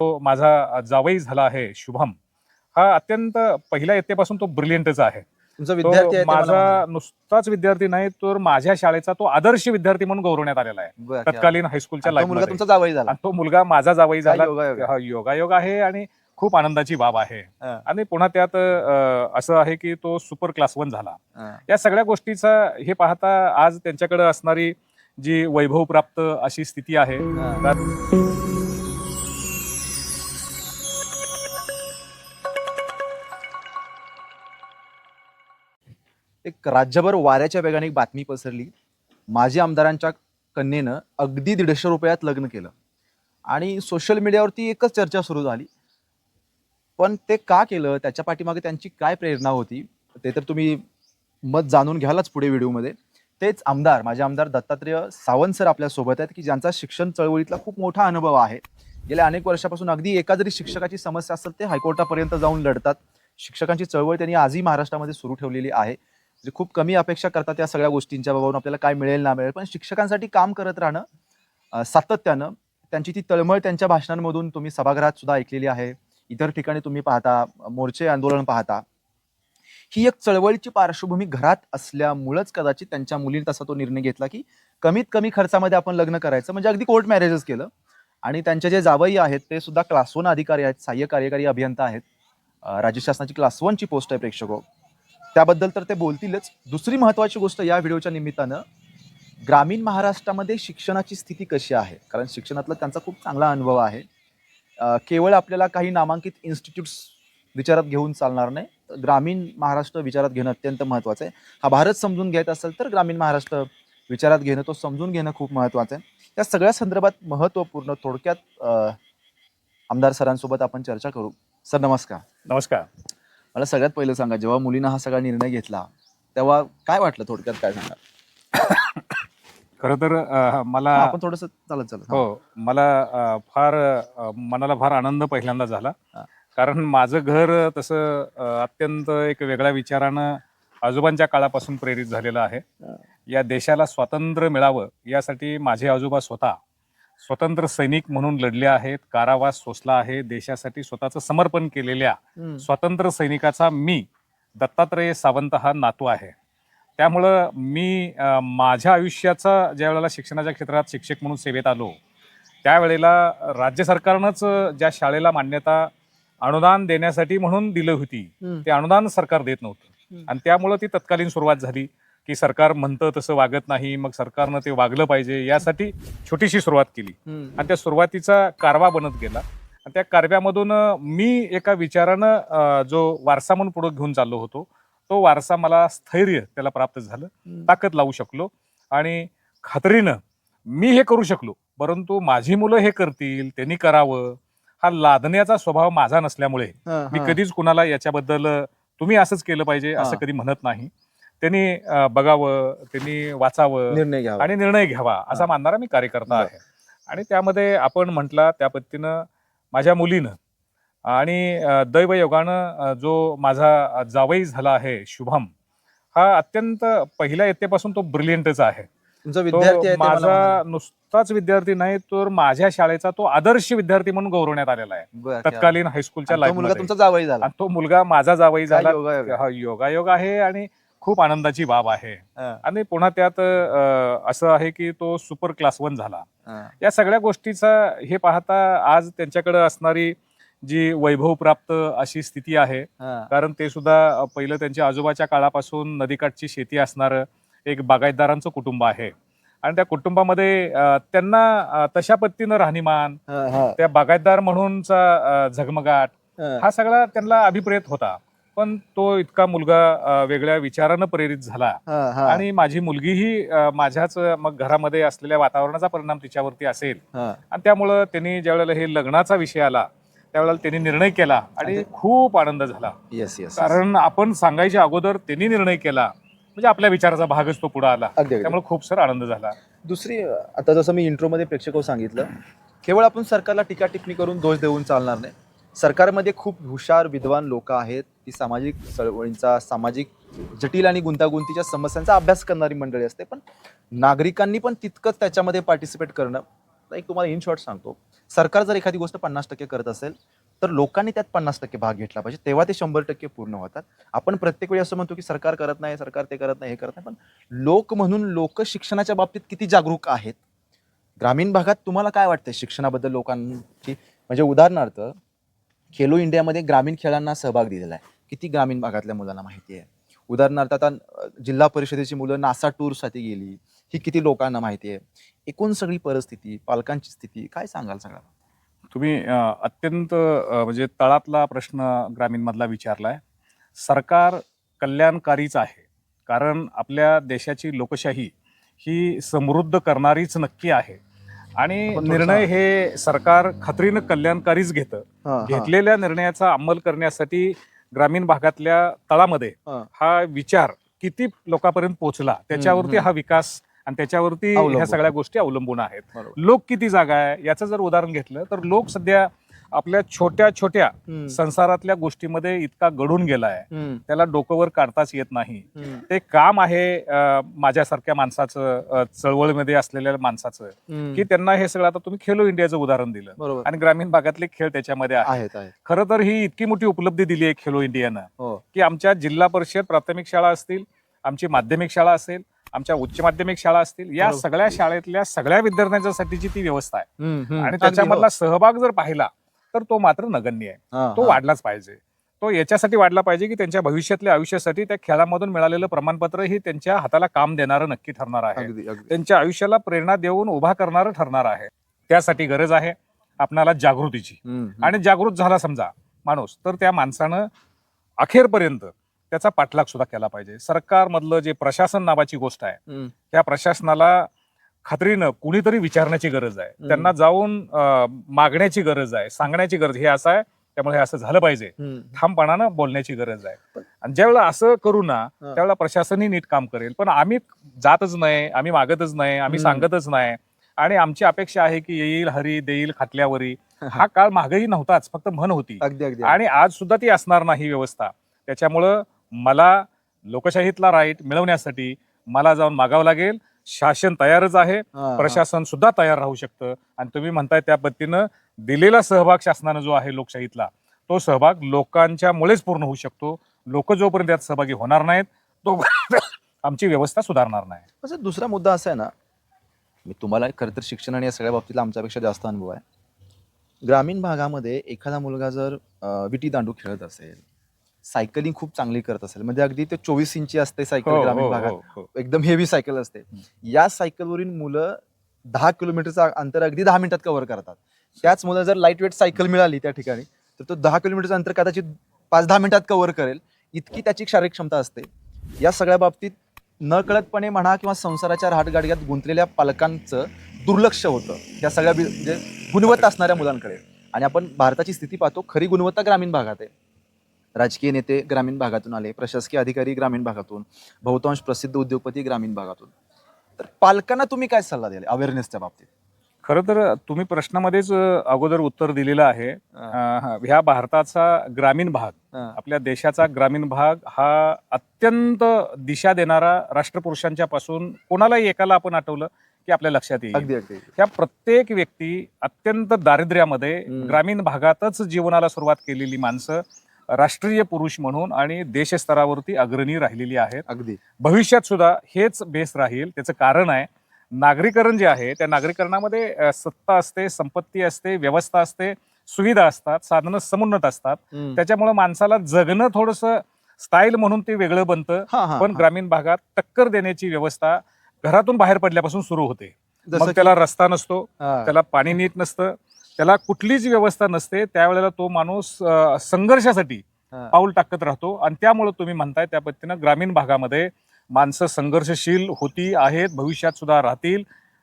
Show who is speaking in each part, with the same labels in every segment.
Speaker 1: तो माझा जावई झाला आहे शुभम हा अत्यंत पहिल्या इयत्तेपासून तो ब्रिलियंटच आहे
Speaker 2: तुमचा विद्यार्थी
Speaker 1: तो
Speaker 2: आहे ते मला
Speaker 1: माझा
Speaker 2: म्हणाले.
Speaker 1: नुसताच विद्यार्थी नाही तर माझ्या शाळेचा तो आदर्श विद्यार्थी म्हणून गौरवण्यात आलेला आहे
Speaker 2: बरं, क्या-
Speaker 1: तत्कालीन हायस्कूलच्या
Speaker 2: आणि तो मुलगा
Speaker 1: लाईफ
Speaker 2: तुमचा जावई झाला
Speaker 1: तो मुलगा माझा जावई झाला
Speaker 2: काय योगायोग आहे.
Speaker 1: हा योगायोग आहे आणि खूप आनंदाची बाब आहे
Speaker 2: हा.
Speaker 1: आणि पुन्हा त्यात अं, असं आहे की तो सुपर क्लास वन झाला
Speaker 2: हा.
Speaker 1: या सगळ्या गोष्टीचा हे पाहता आज त्यांच्याकडे असणारी जी वैभव प्राप्त अशी स्थिती आहे
Speaker 2: हा. एक राज्यभर वाऱ्याच्या वेगाने एक बातमी पसरली. माजी आमदारांच्या कन्येनं अगदी दीडशे रुपयात लग्न केलं. आणि सोशल मीडियावरती एकच चर्चा सुरू झाली. पण ते का केलं? त्याच्या पाठीमागे त्यांची काय प्रेरणा होती? ते तर तुम्ही मत जाणून घ्यालच पुढे व्हिडिओमध्ये. तेच आमदार माझे आमदार दत्तात्रेय सावंत सर आपल्यासोबत आहेत की ज्यांचा शिक्षण चळवळीतला खूप मोठा अनुभव आहे. गेल्या अनेक वर्षापासून अगदी एका जरी शिक्षकाची समस्या असेल ते हायकोर्टापर्यंत जाऊन लढतात. शिक्षकांची चळवळ त्यांनी आजही महाराष्ट्रामध्ये सुरू ठेवलेली आहे. म्हणजे खूप कमी अपेक्षा करतात या सगळ्या गोष्टींच्या बाबतीत आपल्याला काय मिळेल ना मिळेल. पण शिक्षकांसाठी काम करत राहणं सातत्यानं त्यांची ती तळमळ त्यांच्या भाषणांमधून तुम्ही सभागृहात सुद्धा ऐकलेली आहे. इतर ठिकाणी तुम्ही पाहता मोर्चे आंदोलन पाहता. ही एक चळवळीची पार्श्वभूमी घरात असल्यामुळंच कदाचित त्यांच्या मुलीने तसा तो निर्णय घेतला की कमीत कमी खर्चामध्ये आपण लग्न करायचं. म्हणजे अगदी कोर्ट मॅरेजच केलं. आणि त्यांचे जे जावई आहेत ते सुद्धा क्लास वन अधिकारी आहेत सहाय्य कार्यकारी अभियंता आहेत. अं, राज्य शासनाची क्लास वनची पोस्ट आहे प्रेक्षक. हो. त्याबद्दल तर ते बोलतीलच. दुसरी महत्त्वाची गोष्ट या व्हिडिओच्या निमित्तानं ग्रामीण महाराष्ट्रामध्ये शिक्षणाची स्थिती कशी आहे? कारण शिक्षणातला त्यांचा खूप चांगला अनुभव आहे. केवळ आपल्याला काही नामांकित इन्स्टिट्यूट्स विचारात घेऊन चालणार नाही. तर ग्रामीण महाराष्ट्र विचारात घेणं अत्यंत महत्त्वाचं आहे. हा भारत समजून घ्यायचा असेल तर ग्रामीण महाराष्ट्र विचारात घेणं तो समजून घेणं खूप महत्त्वाचं आहे. या सगळ्या संदर्भात महत्त्वपूर्ण थोडक्यात आमदार सरांसोबत आपण चर्चा करू. सर नमस्कार.
Speaker 1: नमस्कार.
Speaker 2: मला सगळ्यात पहिलं सांगा जेव्हा मुलीनं हा सगळा निर्णय घेतला तेव्हा काय वाटलं थोडक्यात काय सांगा?
Speaker 1: खर तर अं, मला
Speaker 2: आपण थोडस चालत चालत.
Speaker 1: हो मला अं, फार अं, मनाला फार आनंद पहिल्यांदा झाला.
Speaker 2: हा.
Speaker 1: कारण माझं घर तसं अं, अत्यंत एक वेगळ्या विचारानं आजोबांच्या काळापासून प्रेरित झालेलं आहे.
Speaker 2: हा.
Speaker 1: या देशाला स्वातंत्र्य मिळावं यासाठी माझे आजोबा स्वतः स्वतंत्र सैनिक म्हणून लढले आहेत कारावास सोसला आहे देशासाठी स्वतःचं समर्पण केलेल्या
Speaker 2: हम्म.
Speaker 1: स्वातंत्र्य सैनिकाचा मी दत्तात्रय सावंत हा नातू आहे त्यामुळं मी माझ्या आयुष्याचा ज्या वेळेला शिक्षणाच्या क्षेत्रात शिक्षक म्हणून सेवेत आलो त्यावेळेला राज्य सरकारनंच ज्या शाळेला मान्यता अनुदान देण्यासाठी म्हणून दिली होती. ते अनुदान सरकार देत नव्हतं. आणि त्यामुळं ती तत्कालीन सुरुवात झाली की सरकार म्हणतं तसं वागत नाही मग सरकारनं ते वागलं पाहिजे यासाठी छोटीशी सुरुवात केली. आणि त्या सुरुवातीचा कारवा बनत गेला आणि त्या कारव्यामधून मी एका विचारानं जो वारसा म्हणून पुढे घेऊन चाललो होतो तो वारसा मला स्थैर्य त्याला प्राप्त झालं. ताकद लावू शकलो आणि खात्रीनं मी हे करू शकलो परंतु माझी मुलं हे करतील त्यांनी करावं हा लादण्याचा स्वभाव माझा नसल्यामुळे मी. कधीच कुणाला याच्याबद्दल तुम्ही असंच केलं पाहिजे असं. कधी म्हणत नाही त्यांनी बघावं त्यांनी वाचावं
Speaker 2: निर्णय घ्यावा.
Speaker 1: आणि निर्णय घ्यावा असा. मानणारा मी कार्यकर्ता. आहे. आणि त्यामध्ये आपण म्हटला त्या पद्धतीनं माझ्या मुलीनं आणि अं, दैवयोगानं अं, जो माझा जावई झाला आहे शुभम हा अत्यंत पहिल्या इयत्तेपासून तो ब्रिलियंटच आहे.
Speaker 2: विद्यार्थी
Speaker 1: माझा. नुसताच विद्यार्थी नाही तर माझ्या शाळेचा तो आदर्श विद्यार्थी म्हणून गौरवण्यात आलेला आहे. तत्कालीन हायस्कूलच्या
Speaker 2: मुलगा
Speaker 1: लाईफ
Speaker 2: तुमचा जावई झाला.
Speaker 1: आणि तो मुलगा माझा जावई झाला.
Speaker 2: योगायोग आहे
Speaker 1: आणि खूप आनंदाची बाब आहे आणि पुन्हा त्यात असं आहे की तो सुपर क्लास वन झाला. या सगळ्या गोष्टीचा हे पाहता आज त्यांच्याकडे असणारी जी वैभव प्राप्त अशी स्थिती आहे. कारण ते सुद्धा पहिलं त्यांच्या आजोबाच्या काळापासून नदीकाठची शेती असणारं एक बागायतदारांचं कुटुंब आहे आणि त्या कुटुंबामध्ये त्यांना तशा पद्धतीनं राहणीमान. त्या बागायतदार म्हणूनचा झगमगाट.
Speaker 2: हा
Speaker 1: सगळा त्यांना अभिप्रेत होता पण तो इतका मुलगा वेगळ्या विचारानं प्रेरित झाला. आणि माझी मुलगीही माझ्याच मग घरामध्ये असलेल्या वातावरणाचा परिणाम तिच्यावरती असेल. आणि त्यामुळं त्यांनी ज्यावेळेला हे लग्नाचा विषय आला त्यावेळेला त्यांनी निर्णय केला आणि खूप आनंद झाला.
Speaker 2: येस येस
Speaker 1: कारण आपण सांगायच्या अगोदर त्यांनी निर्णय केला म्हणजे आपल्या विचाराचा भागच तो पुढे आला. त्यामुळे खूप सर आनंद झाला.
Speaker 2: दुसरी आता जसं मी इंट्रोमध्ये प्रेक्षक सांगितलं केवळ आपण सरकारला टीका टिप्पणी करून दोष देऊन चालणार नाही. सरकारमध्ये खूप हुशार विद्वान लोक आहेत. ही सामाजिक चळवळींचा सामाजिक जटिल आणि गुंतागुंतीच्या समस्यांचा अभ्यास करणारी मंडळी असते. पण नागरिकांनी पण तितकंच त्याच्यामध्ये पार्टिसिपेट करणं एक तुम्हाला इन शॉर्ट सांगतो. सरकार जर एखादी गोष्ट पन्नास टक्के करत असेल तर लोकांनी त्यात पन्नास टक्के भाग घेतला पाहिजे. तेव्हा ते शंभर टक्के पूर्ण होतात. आपण प्रत्येक वेळी असं म्हणतो की सरकार करत नाही सरकार ते करत नाही हे करत नाही. पण लोक म्हणून लोक शिक्षणाच्या बाबतीत किती जागरूक आहेत? ग्रामीण भागात तुम्हाला काय वाटतं शिक्षणाबद्दल लोकांची? म्हणजे उदाहरणार्थ खेलो इंडियामध्ये ग्रामीण खेळांना सहभाग दिलेला आहे. किती ग्रामीण भागातल्या मुलांना माहिती आहे? उदाहरणार्थ आता जिल्हा परिषदेची मुलं नासा टूरसाठी गेली. ही किती लोकांना माहिती आहे? एकूण सगळी परिस्थिती पालकांची स्थिती काय सांगाल सगळं
Speaker 1: तुम्ही अत्यंत म्हणजे तळातला प्रश्न ग्रामीणमधला विचारलाय. सरकार कल्याणकारीच आहे. कारण आपल्या देशाची लोकशाही ही समृद्ध करणारीच नक्की आहे. आणि निर्णय हे सरकार खात्रीनं कल्याणकारीच घेतं. घेतलेल्या निर्णयाचा अंमल करण्यासाठी ग्रामीण भागातल्या तळामध्ये
Speaker 2: हा.
Speaker 1: हा विचार किती लोकांपर्यंत पोहोचला त्याच्यावरती
Speaker 2: हम्म.
Speaker 1: हा विकास आणि त्याच्यावरती
Speaker 2: अवलंबून.
Speaker 1: ह्या सगळ्या गोष्टी अवलंबून आहेत
Speaker 2: बरोबर
Speaker 1: लोक किती जागा आहे याचं जर उदाहरण घेतलं तर लोक सध्या आपल्या छोट्या छोट्या. संसारातल्या गोष्टीमध्ये इतका गडून गेलाय. त्याला डोकंवर काढताच येत नाही. ते काम आहे माझ्यासारख्या माणसाचं चळवळीमध्ये असलेल्या माणसाचं. की त्यांना हे सगळं आता तुम्ही खेलो इंडियाचं उदाहरण दिलं आणि ग्रामीण भागातले खेळ त्याच्यामध्ये आहे
Speaker 2: आहेत
Speaker 1: खरं तर ही इतकी मोठी उपलब्धी दिली आहे खेलो इंडियानं
Speaker 2: हो
Speaker 1: की आमच्या जिल्हा परिषद प्राथमिक शाळा असतील आमची माध्यमिक शाळा असेल आमच्या उच्च माध्यमिक शाळा असतील या. सगळ्या शाळेतल्या सगळ्या विद्यार्थ्यांच्यासाठीची ती व्यवस्था आहे. आणि त्याच्यामधला. सहभाग जर पाहिला तर तो मात्र नगण्य आहे. तो. वाढलाच पाहिजे. तो याच्यासाठी वाढला पाहिजे की त्यांच्या भविष्यातल्या आयुष्यासाठी त्या खेळामधून मिळालेलं प्रमाणपत्र ही त्यांच्या हाताला काम देणारं नक्की ठरणार आहे. त्यांच्या आयुष्याला प्रेरणा देऊन उभा करणारं ठरणार आहे. त्यासाठी गरज आहे आपणाला जागृतीची. आणि जागृत झाला समजा माणूस तर त्या माणसानं अखेरपर्यंत त्याचा पाठलाग सुद्धा केला पाहिजे. सरकारमधलं जे प्रशासन नावाची गोष्ट आहे. त्या प्रशासनाला खात्रीनं कुणीतरी विचारण्याची गरज आहे. त्यांना जाऊन मागण्याची गरज आहे सांगण्याची गरज हे असं आहे त्यामुळे हे असं झालं पाहिजे. ठामपणानं बोलण्याची गरज आहे. आणि ज्यावेळेला असं करू ना. त्यावेळेला प्रशासनही नीट काम करेल. पण आम्ही जातच नाही आम्ही मागतच नाही आम्ही. सांगतच नाही. आणि आमची अपेक्षा आहे की येईल हरी देईल खाटल्यावरी. हा. काळ मागही नव्हताच फक्त म्हण होती. आणि आज सुद्धा ती असणार नाही व्यवस्था. त्याच्यामुळं मला लोकशाहीतला राईट मिळवण्यासाठी मला जाऊन मागावं लागेल. शासन तयारच आहे. प्रशासन सुद्धा तयार राहू शकतं. आणि तुम्ही म्हणताय त्या पद्धतीनं दिलेला सहभाग शासनानं जो आहे लोकशाहीतला तो सहभाग लोकांच्या मुळेच पूर्ण होऊ शकतो. लोक जोपर्यंत त्यात सहभागी होणार नाहीत तो आमची व्यवस्था सुधारणार नाही.
Speaker 2: असं दुसरा मुद्दा असा आहे ना मी तुम्हाला खरं तर शिक्षण आणि या सगळ्या बाबतीतला आमच्यापेक्षा जास्त अनुभव आहे. ग्रामीण भागामध्ये एखादा मुलगा जर विटी दांडू खेळत असेल सायकलिंग खूप चांगली करत असेल. म्हणजे अगदी ते चोवीस इंची असते सायकल
Speaker 1: हो,
Speaker 2: ग्रामीण
Speaker 1: हो,
Speaker 2: भागात.
Speaker 1: हो.
Speaker 2: एकदम हेवी सायकल असते. या सायकलवरील मुलं दहा किलोमीटरचं अंतर अगदी दहा मिनिटात कव्हर करतात. त्याच मुलं जर लाइट वेट सायकल मिळाली त्या ठिकाणी तर तो दहा किलोमीटरचं अंतर कदाचित पाच दहा मिनिटात कव्हर करेल. इतकी त्याची शारीरिक क्षमता असते. या सगळ्या बाबतीत न कळतपणे म्हणा किंवा संसाराच्या राहटगाडग्यात गुंतलेल्या पालकांचं दुर्लक्ष होतं. या सगळ्या म्हणजे गुणवत्ता असणाऱ्या मुलांकडे. आणि आपण भारताची स्थिती पाहतो खरी गुणवत्ता ग्रामीण भागात आहे. राजकीय नेते ग्रामीण भागातून आले प्रशासकीय अधिकारी ग्रामीण भागातून बहुतांश प्रसिद्ध उद्योगपती ग्रामीण भागातून. तर पालकांना तुम्ही काय सल्ला द्याल अवेअरनेसच्या बाबतीत?
Speaker 1: खरं तर तुम्ही प्रश्नामध्येच अगोदर उत्तर दिलेलं आहे. ह्या भारताचा ग्रामीण भाग आपल्या देशाचा ग्रामीण भाग हा अत्यंत दिशा देणारा राष्ट्रपुरुषांच्या पासून कोणालाही एकाला आपण आठवलं की आपल्या लक्षात येईल. ह्या प्रत्येक व्यक्ती अत्यंत दारिद्र्यामध्ये. ग्रामीण भागातच जीवनाला सुरुवात केलेली माणसं राष्ट्रीय पुरुष म्हणून आणि देशस्तरावरती अग्रणी राहिलेली आहेत
Speaker 2: अगदी
Speaker 1: भविष्यात सुद्धा हेच बेस राहील त्याचं कारण आहे नागरीकरण जे आहे त्या नागरीकरणामध्ये सत्ता असते संपत्ती असते व्यवस्था असते सुविधा असतात साधनं समुन्नत असतात. त्याच्यामुळे माणसाला जगणं थोडंसं स्टाईल म्हणून ते वेगळं बनतं पण. ग्रामीण भागात टक्कर देण्याची व्यवस्था घरातून बाहेर पडल्यापासून सुरू होते मग त्याला रस्ता नसतो. त्याला पाणी नीट नसतं त्याला कुठलीच व्यवस्था नसते. त्यावेळेला तो माणूस संघर्षासाठी. पाऊल टाकत राहतो आणि त्यामुळे तुम्ही म्हणताय त्या पद्धतीनं ग्रामीण भागामध्ये माणसं संघर्षशील होती आहेत भविष्यात सुद्धा राहतील.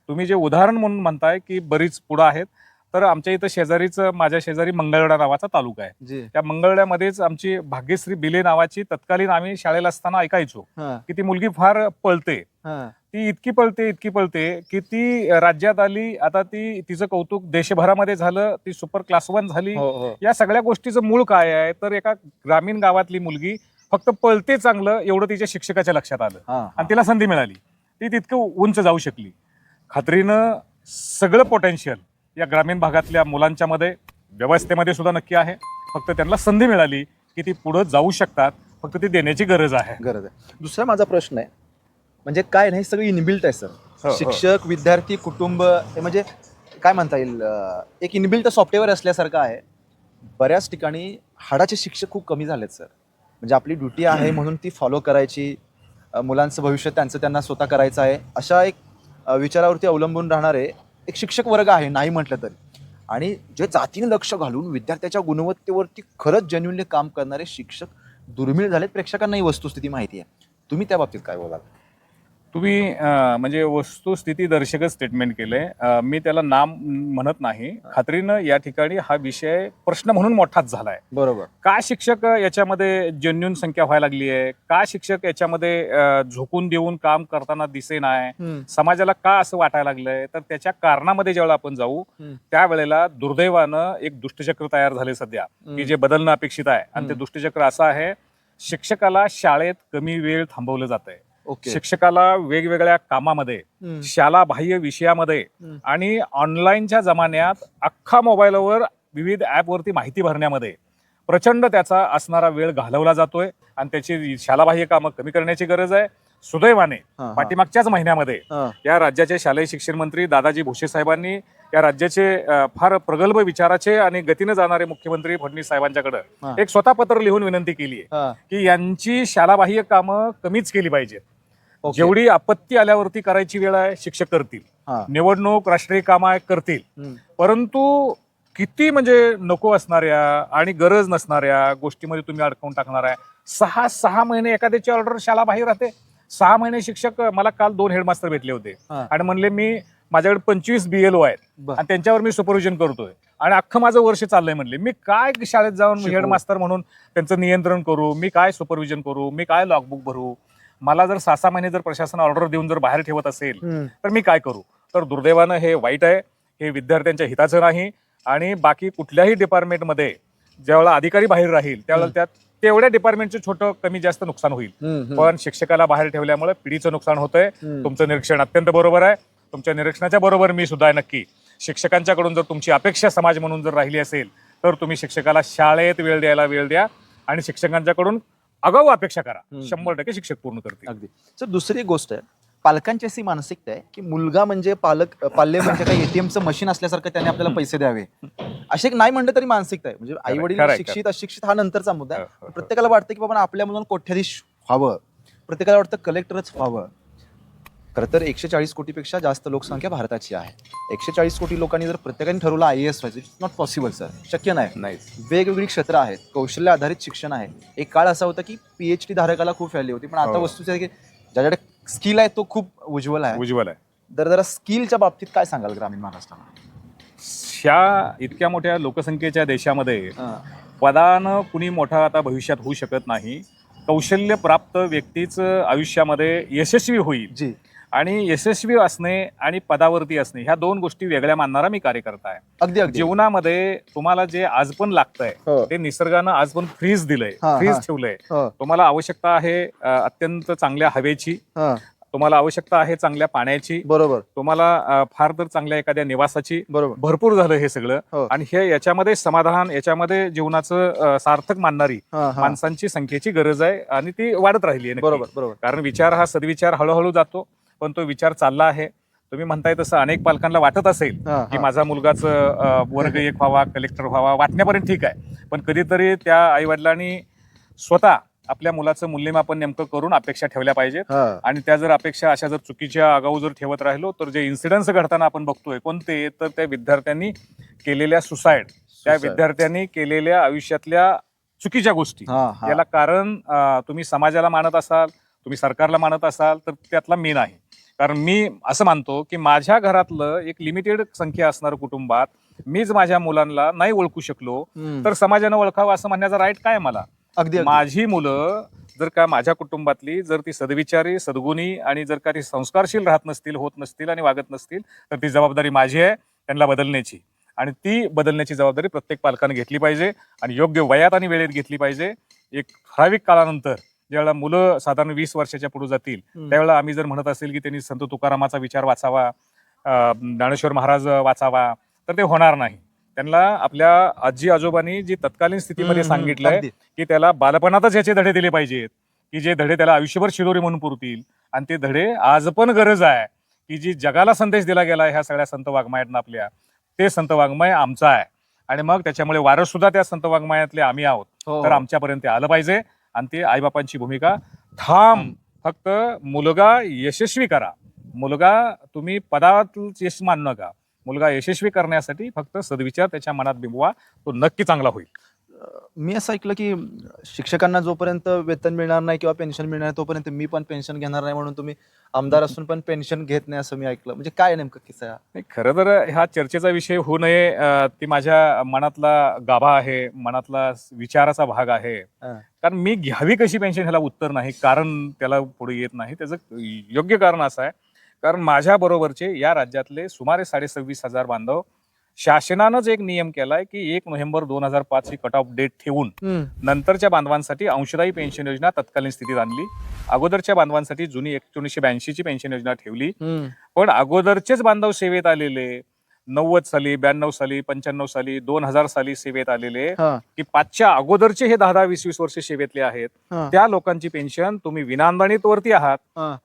Speaker 1: तुम्ही जे उदाहरण म्हणून म्हणताय की बरीच पुढं आहेत. तर आमच्या इथं शेजारीच माझ्या शेजारी मंगळवेढा नावाचा तालुका आहे. त्या मंगळवेढ्यामध्येच आमची भाग्यश्री बिले नावाची तत्कालीन आम्ही शाळेला असताना ऐकायचो की ती मुलगी फार पळते. ती इतकी पळते इतकी पळते की ती राज्यात आली आता ती तिचं कौतुक देशभरामध्ये झालं ती सुपर क्लास वन झाली.
Speaker 2: हो, हो.
Speaker 1: या सगळ्या गोष्टीचं मूळ काय आहे? तर एका ग्रामीण गावातली मुलगी फक्त पळते चांगलं एवढं तिच्या शिक्षकाच्या लक्षात आलं. आणि तिला संधी मिळाली. ती तितकं उंच जाऊ शकली. खात्रीनं सगळं पोटेन्शियल या ग्रामीण भागातल्या मुलांच्या मध्ये व्यवस्थेमध्ये सुद्धा नक्की आहे. फक्त त्यांना संधी मिळाली की ती पुढे जाऊ शकतात. फक्त ती देण्याची गरज आहे.
Speaker 2: गरज आहे. दुसरा माझा प्रश्न आहे. म्हणजे काय नाही सगळं इनबिल्ट आहे
Speaker 1: हो,
Speaker 2: सर.
Speaker 1: हो.
Speaker 2: शिक्षक विद्यार्थी कुटुंब हे म्हणजे काय म्हणता येईल अं, एक इनबिल्ट सॉफ्टवेअर असल्यासारखं आहे. बऱ्याच ठिकाणी हाडाचे शिक्षक खूप कमी झालेत सर. म्हणजे आपली ड्युटी आहे म्हणून ती फॉलो करायची अं, मुलांचं भविष्य त्यांचं त्यांना स्वतः करायचं आहे. अशा एक अं, विचारावरती अवलंबून राहणारे एक शिक्षक वर्ग आहे नाही म्हटलं तरी. आणि जे जातीने लक्ष घालून विद्यार्थ्याच्या गुणवत्तेवरती खरंच जेन्युनली काम करणारे शिक्षक दुर्मिळ झालेत प्रेक्षकांना ही वस्तुस्थिती माहिती आहे. तुम्ही त्या बाबतीत काय बोलाल?
Speaker 1: तुम्ही अं, म्हणजे वस्तुस्थिती दर्शकच स्टेटमेंट केलंय. अं, मी त्याला नाम म्हणत नाही. खात्रीनं या ठिकाणी हा विषय प्रश्न म्हणून मोठाच झालाय.
Speaker 2: बरोबर.
Speaker 1: का शिक्षक याच्यामध्ये जेन्युन संख्या व्हायला लागली आहे का शिक्षक याच्यामध्ये अं, झोकून देऊन काम करताना दिसे नाही समाजाला का असं वाटायला लागलंय? तर त्याच्या कारणामध्ये ज्यावेळेला आपण जाऊ
Speaker 2: हम्म.
Speaker 1: त्यावेळेला दुर्दैवानं एक दुष्टचक्र तयार झाले सध्या की जे बदलणं अपेक्षित आहे. आणि ते
Speaker 2: हम्म.
Speaker 1: दुष्टचक्र असं आहे शिक्षकाला शाळेत कमी वेळ थांबवलं जात आहे
Speaker 2: ओके.
Speaker 1: शिक्षकाला वेगवेगळ्या कामामध्ये शाला बाह्य विषयामध्ये
Speaker 2: हम्म.
Speaker 1: आणि ऑनलाईनच्या जमान्यात अख्खा मोबाईलवर विविध ॲपवरती माहिती भरण्यामध्ये प्रचंड त्याचा असणारा वेळ घालवला जातोय आणि त्याची शालाबाह्य कामं कमी करण्याची गरज आहे. सुदैवाने पाठीमागच्याच महिन्यामध्ये या राज्याचे शालेय शिक्षण मंत्री दादाजी भुसे साहेबांनी या राज्याचे अ, फार प्रगल्भ विचाराचे आणि गतीने जाणारे मुख्यमंत्री फडणवीस साहेबांच्याकडे
Speaker 2: हा.
Speaker 1: एक स्वतः पत्र लिहून विनंती केली आहे की यांची शालाबाह्य कामं कमीच केली पाहिजेत. जेवढी आपत्ती आल्यावरती करायची वेळ आहे शिक्षक करतील. निवडणूक राष्ट्रीय कामं आहे करतील परंतु किती म्हणजे नको असणाऱ्या आणि गरज नसणाऱ्या गोष्टीमध्ये तुम्ही अडकवून टाकणार आहे. सहा सहा महिने एखाद्याची ऑर्डर शाळा बाहेर राहते. सहा महिने शिक्षक मला काल दोन हेडमास्टर भेटले होते.
Speaker 2: हा.
Speaker 1: आणि म्हणले मी माझ्याकडे पंचवीस बी एल ओ आहेत.
Speaker 2: बर.
Speaker 1: आणि त्यांच्यावर मी सुपरविजन करतोय. आणि अख्खं माझं वर्ष चाललंय म्हणले. मी काय शाळेत जाऊन
Speaker 2: शिकवू.
Speaker 1: हेडमास्टर म्हणून त्यांचं नियंत्रण करू? मी काय सुपरविजन करू? मी काय लॉगबुक भरू? मला जर सहा सहा महिने जर प्रशासन ऑर्डर देऊन जर बाहेर ठेवत असेल तर मी काय करू? तर दुर्दैवानं हे वाईट आहे. हे विद्यार्थ्यांच्या हिताचं नाही आणि बाकी कुठल्याही डिपार्टमेंटमध्ये ज्यावेळेला अधिकारी बाहेर राहील त्यावेळेला त्यात तेवढ्या डिपार्टमेंटचं छोटं कमी जास्त नुकसान होईल. पण शिक्षकाला बाहेर ठेवल्यामुळे पिढीचं नुकसान होतंय. तुमचं निरीक्षण अत्यंत बरोबर आहे. तुमच्या निरीक्षणाच्या बरोबर मी सुद्धा आहे नक्की. शिक्षकांच्याकडून जर तुमची अपेक्षा समाज म्हणून जर राहिली असेल तर तुम्ही शिक्षकाला शाळेत वेळ द्यायला वेळ द्या आणि शिक्षकांच्याकडून आगाऊ अपेक्षा करा. शंभर टक्के शिक्षक पूर्ण करतील.
Speaker 2: अगदी. सर दुसरी गोष्ट आहे पालकांची अशी मानसिकता आहे की मुलगा म्हणजे पालक पाल्य म्हणजे काही एटीएमचं मशीन असल्यासारखं त्याने आपल्याला पैसे द्यावे. अशी एक नाही म्हणलं तरी मानसिकता आहे. म्हणजे आई वडील शिक्षित अशिक्षित हा नंतरचा मुद्दा आहे.
Speaker 1: हो, हो, हो.
Speaker 2: प्रत्येकाला वाटतं की बाबा आपल्या मुलांना कोट्याधीश व्हावं. प्रत्येकाला वाटतं कलेक्टरच व्हावं. खरं तर एकशे चाळीस कोटीपेक्षा जास्त लोकसंख्या भारताची आहे. एकशे चाळीस कोटी लोकांनी जर प्रत्येकाने ठरवलं आय एस व्हायचं इट्स नॉट पॉसिबल सर शक्य नाही.
Speaker 1: नाही
Speaker 2: वेगवेगळी क्षेत्र आहेत कौशल्य आधारित शिक्षण आहे. एक काळ असा होता की पीएच डी धारकाला खूप व्हॅल्यू होती पण आता
Speaker 1: हो.
Speaker 2: वस्तूची आहे की ज्याच्याकडे स्किल आहे तो खूप उज्ज्वल आहे.
Speaker 1: उज्ज्वल आहे.
Speaker 2: तर जरा स्किलच्या बाबतीत काय सांगाल ग्रामीण महाराष्ट्राला?
Speaker 1: ह्या इतक्या मोठ्या लोकसंख्येच्या देशामध्ये पदानं कुणी मोठा आता भविष्यात होऊ शकत नाही. कौशल्य प्राप्त व्यक्तीच आयुष्यामध्ये यशस्वी होईल.
Speaker 2: जी.
Speaker 1: आणि यशस्वी असणे आणि पदावरती असणे ह्या दोन गोष्टी वेगळ्या मानणारा मी कार्यकर्ता आहे.
Speaker 2: अगदी अगदी.
Speaker 1: जीवनामध्ये तुम्हाला जे आज पण लागतंय
Speaker 2: हो.
Speaker 1: ते निसर्गानं आज पण फ्रीज दिलंय
Speaker 2: हा, हा.
Speaker 1: फ्रीज ठेवलंय.
Speaker 2: हो,
Speaker 1: तुम्हाला आवश्यकता आहे अ, अत्यंत चांगल्या हवेची.
Speaker 2: हा,
Speaker 1: तुम्हाला आवश्यकता आहे चांगल्या पाण्याची.
Speaker 2: बरोबर.
Speaker 1: तुम्हाला अ, फार तर चांगल्या एखाद्या निवासाची.
Speaker 2: बरोबर.
Speaker 1: भरपूर झालं हे सगळं.
Speaker 2: हो.
Speaker 1: आणि हे याच्यामध्ये समाधान याच्यामध्ये जीवनाचं अ, सार्थक मानणारी
Speaker 2: हा, हा.
Speaker 1: माणसांची संख्येची गरज आहे आणि ती वाढत राहिली आहे
Speaker 2: बरोबर बरोबर.
Speaker 1: कारण विचार हा सद्विचार हळूहळू जातो. पण तो विचार चालला आहे तुम्ही म्हणताय तसं अनेक पालकांना वाटत असेल की. माझा मुलगाच वर्ग एक व्हावा कलेक्टर व्हावा वाटण्यापर्यंत ठीक आहे पण कधीतरी त्या आईवडिलांनी स्वतः आपल्या मुलाचं मूल्यमापन नेमकं करून अपेक्षा ठेवल्या पाहिजेत आणि त्या जर अपेक्षा अशा जर चुकीच्या आगाऊ जर ठेवत राहिलो तर जे इन्सिडन्स घडताना आपण बघतोय कोणते तर त्या विद्यार्थ्यांनी केलेल्या सुसाईड त्या. विद्यार्थ्यांनी केलेल्या आयुष्यातल्या चुकीच्या गोष्टी. याला कारण तुम्ही समाजाला मानत असाल तुम्ही सरकारला मानत असाल तर त्यातला मी नाही कारण मी असं मानतो की माझ्या घरातलं एक लिमिटेड संख्या असणारं कुटुंबात मीच माझ्या मुलांना नाही ओळखू शकलो. तर समाजानं ओळखावं असं म्हणण्याचा राईट काय मला
Speaker 2: अगदी अगदी.
Speaker 1: माझी मुलं जर का माझ्या कुटुंबातली जर ती सद्विचारी सद्गुणी आणि जर का ती संस्कारशील राहत नसतील होत नसतील आणि वागत नसतील तर ती जबाबदारी माझी आहे त्यांना बदलण्याची आणि ती बदलण्याची जबाबदारी प्रत्येक पालकाने घेतली पाहिजे आणि योग्य वयात आणि वेळेत घेतली पाहिजे एक ठराविक काळानंतर ज्यावेळेला मुलं साधारण वीस वर्षाच्या पुढे जातील. त्यावेळेला आम्ही जर म्हणत असेल की त्यांनी संत तुकारामाचा विचार वाचावा ज्ञानेश्वर महाराज वाचावा तर ते होणार नाही त्यांना आपल्या आजी आजोबांनी जी तत्कालीन स्थितीमध्ये सांगितलंय. की त्याला बालपणातच याचे धडे दिले पाहिजेत की जे धडे त्याला आयुष्यभर शिदोरी म्हणून पुरतील आणि ते धडे आज पण गरज आहे की जी जगाला संदेश दिला गेला ह्या सगळ्या संत वाङ्मयातनं आपल्या ते संत वाङ्मय आमचं आहे आणि मग त्याच्यामुळे वारस सुद्धा त्या संत वाङ्मयातले आम्ही आहोत
Speaker 2: हो,
Speaker 1: तर
Speaker 2: हो.
Speaker 1: आमच्यापर्यंत आलं पाहिजे आणि ते आईबापांची भूमिका. ठाम फक्त मुलगा यशस्वी करा. मुलगा तुम्ही पदात यश मानू नका. मुलगा यशस्वी करण्यासाठी फक्त सद्विचार त्याच्या मनात बिंबवा. तो नक्की चांगला होईल.
Speaker 2: मी असं ऐकलं की शिक्षकांना जोपर्यंत वेतन मिळणार नाही किंवा पेन्शन मिळणार नाही तोपर्यंत मी पण पेन्शन घेणार नाही म्हणून तुम्ही आमदार असून पण पेन्शन घेत नाही असं मी ऐकलं. म्हणजे काय नेमकं किस्सा हा?
Speaker 1: नाही, खरं तर हा चर्चेचा विषय होऊ नये. ती माझ्या मनातला गाभा आहे मनातला विचाराचा भाग आहे. कारण मी घ्यावी कशी पेन्शन ह्याला उत्तर नाही कारण त्याला पुढे येत नाही. त्याचं योग्य कारण असं आहे. कारण माझ्या बरोबरचे या राज्यातले सुमारे साडेसव्वीस हजार बांधव शासनानंच एक नियम केलाय की एक नोव्हेंबर दोन हजार पाच ही कट ऑफ डेट ठेवून नंतरच्या बांधवांसाठी अंशदायी पेन्शन योजना तत्कालीन स्थितीत आणली. अगोदरच्या बांधवांसाठी जुनी एकोणीसशे ब्याऐंशीची पेन्शन योजना ठेवली. पण अगोदरचेच बांधव सेवेत आलेले नव्वद साली ब्याण्णव साली पंच्याण्णव साली दोन हजार साली सेवेत आलेले की पाचच्या अगोदरचे हे दहा दहा वीस वीस वर्ष सेवेतले आहेत. त्या लोकांची पेन्शन तुम्ही विनाअनुदानित वरती आहात.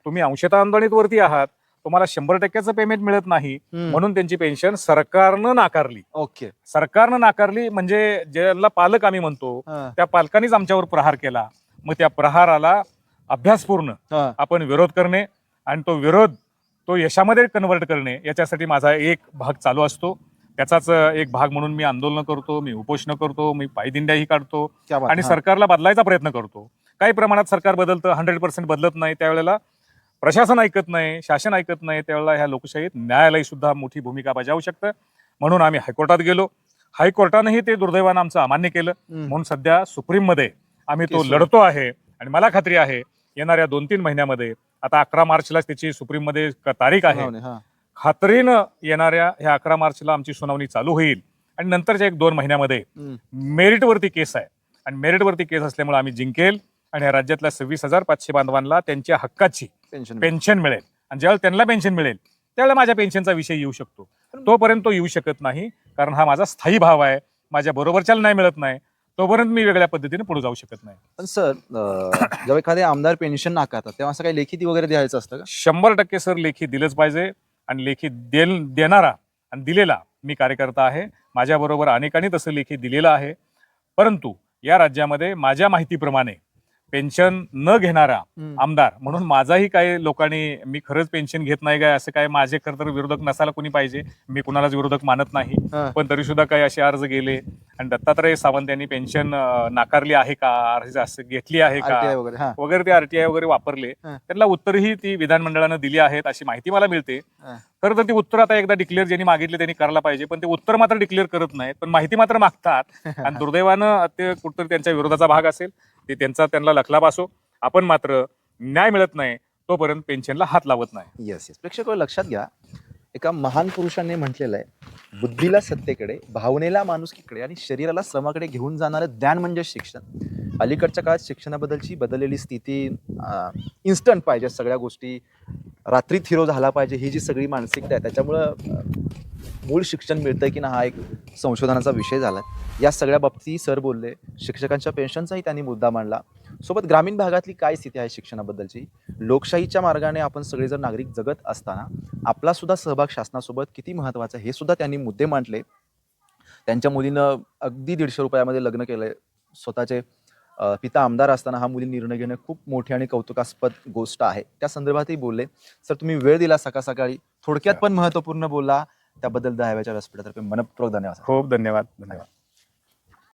Speaker 1: तुम्ही अंशतः वरती आहात. तुम्हाला शंभर टक्क्याचं पेमेंट मिळत नाही. म्हणून त्यांची पेन्शन सरकारनं नाकारली
Speaker 2: ओके
Speaker 1: सरकारनं नाकारली म्हणजे ज्याला पालक आम्ही म्हणतो त्या पालकांनीच आमच्यावर प्रहार केला मग त्या प्रहाराला अभ्यासपूर्ण. आपण विरोध करणे आणि तो विरोध तो यशामध्ये कन्वर्ट करणे याच्यासाठी माझा एक भाग चालू असतो त्याचाच एक भाग म्हणून मी आंदोलन करतो मी उपोषण करतो मी पायदिंड्याही काढतो. आणि. सरकारला बदलायचा प्रयत्न करतो काही प्रमाणात सरकार बदलतं हंड्रेड पर्सेंट बदलत नाही त्यावेळेला प्रशासन ऐकत नाही शासन ऐकत नाही त्यावेळेला ह्या लोकशाहीत न्यायालय सुद्धा मोठी भूमिका बजावू शकतं म्हणून आम्ही हायकोर्टात गेलो हायकोर्टानंही ते दुर्दैवानं आमचं अमान्य केलं. म्हणून सध्या सुप्रीममध्ये आम्ही तो. लढतो आहे आणि मला खात्री आहे येणाऱ्या दोन तीन महिन्यामध्ये आता अकरा मार्चला त्याची सुप्रीममध्ये तारीख आहे. खात्रीनं येणाऱ्या ह्या अकरा मार्चला आमची सुनावणी चालू होईल आणि नंतरच्या एक दोन महिन्यामध्ये. मेरिटवरती केस आहे आणि मेरिटवरती केस असल्यामुळे आम्ही जिंकेल आणि ह्या राज्यातल्या सव्वीस हजार पाचशे बांधवांना त्यांच्या हक्काची
Speaker 2: पेन्शन
Speaker 1: पेन्शन मिळेल. आणि ज्यावेळेला त्यांना पेन्शन मिळेल त्यावेळेला माझ्या पेन्शनचा विषय येऊ शकतो. तोपर्यंत तो येऊ शकत नाही कारण हा माझा स्थायी भाव आहे. माझ्या बरोबरच्याला नाही मिळत नाही. तोपर्यंत मी वेगळ्या पद्धतीने पुढे जाऊ शकत नाही.
Speaker 2: पण सर अं, जेव्हा एखादे आमदार पेन्शन नाकारतात तेव्हा असं काही लेखी वगैरे द्यायचं असतं का?
Speaker 1: शंभर टक्के सर लेखी दिलंच पाहिजे आणि लेखी देल देणारा आणि दिलेला मी कार्यकर्ता आहे. माझ्याबरोबर अनेकांनी तसं लेखी दिलेलं आहे. परंतु या राज्यामध्ये माझ्या माहितीप्रमाणे पेन्शन न घेणारा. आमदार म्हणून माझाही काही लोकांनी मी खरंच पेन्शन घेत नाही काय असं काय माझे खरं तर विरोधक नसायला कोणी पाहिजे. मी कुणालाच विरोधक मानत नाही. पण तरी सुद्धा काही असे अर्ज गेले. आणि दत्तात्रय सावंत यांनी पेन्शन नाकारली आहे का? अर्ज असं घेतली आहे का?
Speaker 2: वगैरे
Speaker 1: वगैरे ते आरटीआय वगैरे वापरले. त्यांना उत्तरही ती विधानमंडळानं दिली आहेत अशी माहिती मला मिळते. खरं तर ती उत्तर आता एकदा डिक्लेअर ज्यांनी मागितले त्यांनी करायला पाहिजे पण ते उत्तर मात्र डिक्लेअर करत नाहीत. पण माहिती मात्र मागतात. आणि दुर्दैवानं ते कुठतरी त्यांच्या विरोधाचा भाग असेल. ते त्यांचा त्यांना लखलाभ असो आपण मात्र न्याय मिळत नाही तोपर्यंत पेन्शनला हात लावत नाही.
Speaker 2: येस येस प्रेक्षक लक्षात घ्या एका महान पुरुषाने म्हटलेलं आहे बुद्धीला सत्तेकडे भावनेला माणुसकीकडे आणि शरीराला श्रमाकडे घेऊन जाणारं ज्ञान म्हणजे शिक्षण. अलीकडच्या काळात शिक्षणाबद्दलची बदललेली स्थिती इन्स्टंट पाहिजे सगळ्या गोष्टी रात्रीत हिरो झाला पाहिजे ही जी सगळी मानसिकता आहे त्याच्यामुळं मूळ शिक्षण मिळतंय की ना हा एक संशोधनाचा विषय झाला या सगळ्या बाबतीत सर बोलले शिक्षकांच्या पेन्शनचाही त्यांनी मुद्दा मांडला. सोबत ग्रामीण भागातली काय स्थिती आहे शिक्षणाबद्दलची? लोकशाहीच्या मार्गाने आपण सगळेजण नागरिक जगत असताना आपला सुद्धा सहभाग शासनासोबत किती महत्त्वाचा आहे हे सुद्धा त्यांनी मुद्दे मांडले. त्यांच्या मुलीनं अगदी दीडशे रुपयामध्ये लग्न केलंय. स्वतःचे पिता आमदार असताना हा मुली निर्णय घेणं खूप मोठी आणि कौतुकास्पद गोष्ट आहे. त्या संदर्भातही बोलले. सर तुम्ही वेळ दिला सकाळ सकाळी. थोडक्यात पण महत्त्वपूर्ण बोलला त्याबद्दल दहाव्याच्या व्यासपीठातर्फे मनपूर्वक धन्यवाद
Speaker 1: खूप धन्यवाद. धन्यवाद.